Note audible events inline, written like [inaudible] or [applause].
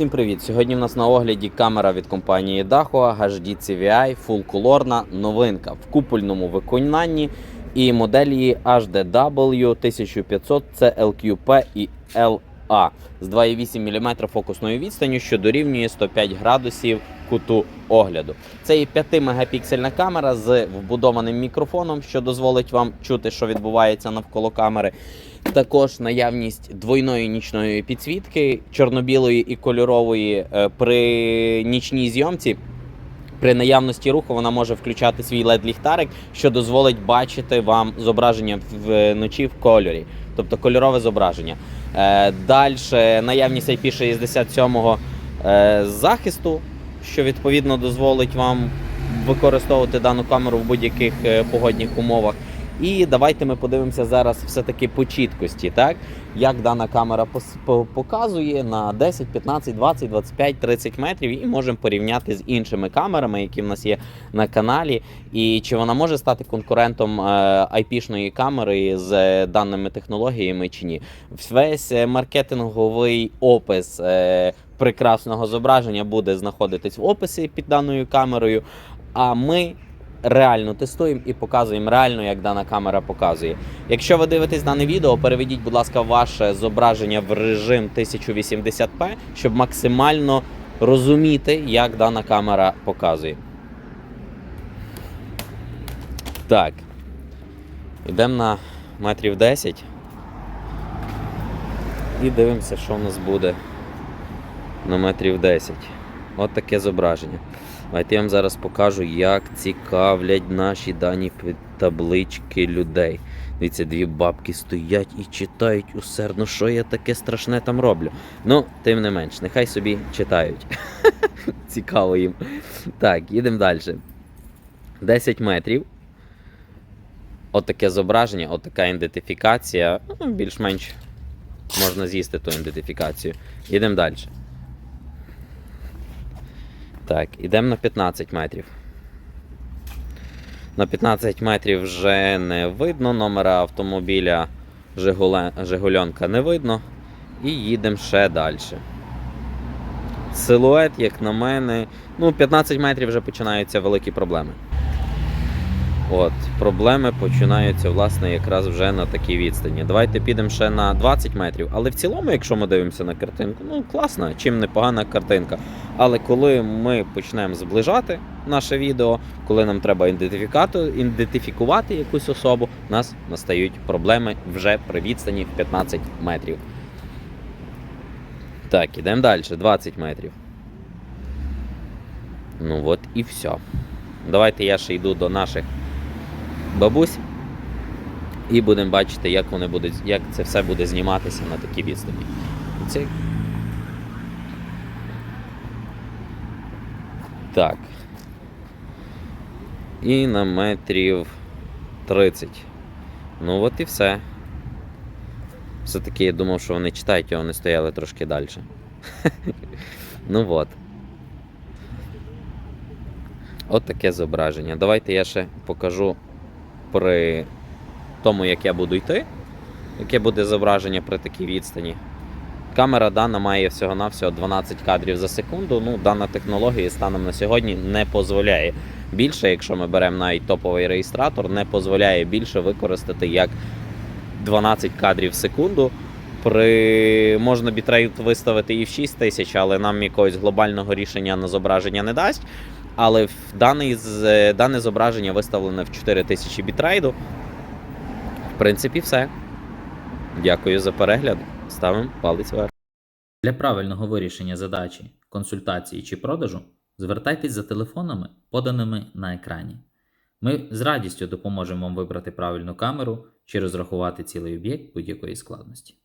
Всім привіт! Сьогодні в нас на огляді камера від компанії Dahua HD CVI Full Colorна новинка в купольному виконанні і моделі HDW 1500 CLQP і LA з 2,8 мм фокусною відстанню, що дорівнює 105 градусів куту огляду. Це є 5-мегапіксельна камера з вбудованим мікрофоном, що дозволить вам чути, що відбувається навколо камери. Також наявність двойної нічної підсвітки, чорно-білої і кольорової е, при нічній зйомці. При наявності руху вона може включати свій led ліхтарик, що дозволить бачити вам зображення вночі в кольорі, тобто кольорове зображення. Е, Далі наявність IP67 е, захисту, що відповідно дозволить вам використовувати дану камеру в будь-яких погодних умовах. І давайте ми подивимося зараз все-таки по чіткості, так? як дана камера показує на 10, 15, 20, 25, 30 метрів, і можемо порівняти з іншими камерами, які в нас є на каналі. І чи вона може стати конкурентом е, IP-шної камери з е, даними технологіями чи ні. Весь е, маркетинговий опис прекрасного зображення буде знаходитись в описі під даною камерою. А ми реально тестуємо і показуємо реально, як дана камера показує. Якщо ви дивитесь дане відео, переведіть, будь ласка, ваше зображення в режим 1080p, щоб максимально розуміти, як дана камера показує. Так. Йдемо на метрів 10. І дивимося, що в нас буде на метрів 10. От таке зображення. Давайте я вам зараз покажу, як цікавлять наші дані таблички людей. Дивіться, дві бабки стоять і читають усердно, що я таке страшне там роблю. Ну, тим не менш, нехай собі читають. [laughs] Цікаво їм. Так, їдемо далі. 10 метрів. От таке зображення, от така ідентифікація. Ну, більш-менш можна з'їсти ту ідентифікацію. Їдемо далі. Так, ідемо на 15 метрів. На 15 метрів вже не видно номера автомобіля Жигуленка не видно. І їдемо ще далі. Силует, як на мене. Ну, 15 метрів вже починаються великі проблеми. От, проблеми починаються, власне, якраз вже на такій відстані. Давайте підемо ще на 20 метрів. Але в цілому, якщо ми дивимося на картинку, ну класна, чим непогана картинка. Але коли ми почнемо зближати наше відео, коли нам треба ідентифікувати якусь особу, у нас настають проблеми вже при відстані 15 метрів. Так, ідемо далі, 20 метрів. Ну от і все. Давайте я ще йду до наших бабусь. І будемо бачити, як вони будуть, як це все буде зніматися на такій відстані. Це... Так. І на метрів 30. Ну от і все. Все-таки я думав, що вони читають, а вони стояли трошки далі. [laughs] ну от. От таке зображення. Давайте я ще покажу при тому, як я буду йти, яке буде зображення при такій відстані. Камера дана має всього-навсього 12 кадрів за секунду. Ну, дана технологія станом на сьогодні не дозволяє більше, якщо ми беремо навіть топовий реєстратор, не дозволяє більше використати як 12 кадрів в секунду. При можна бітрейт виставити і в 6 тисяч, але нам якогось глобального рішення на зображення не дасть. Але в даний, дане зображення виставлене в 4000 бітрейду. В принципі, все. Дякую за перегляд. Ставимо палець вверх. Для правильного вирішення задачі, консультації чи продажу звертайтесь за телефонами, поданими на екрані. Ми з радістю допоможемо вам вибрати правильну камеру чи розрахувати цілий об'єкт будь-якої складності.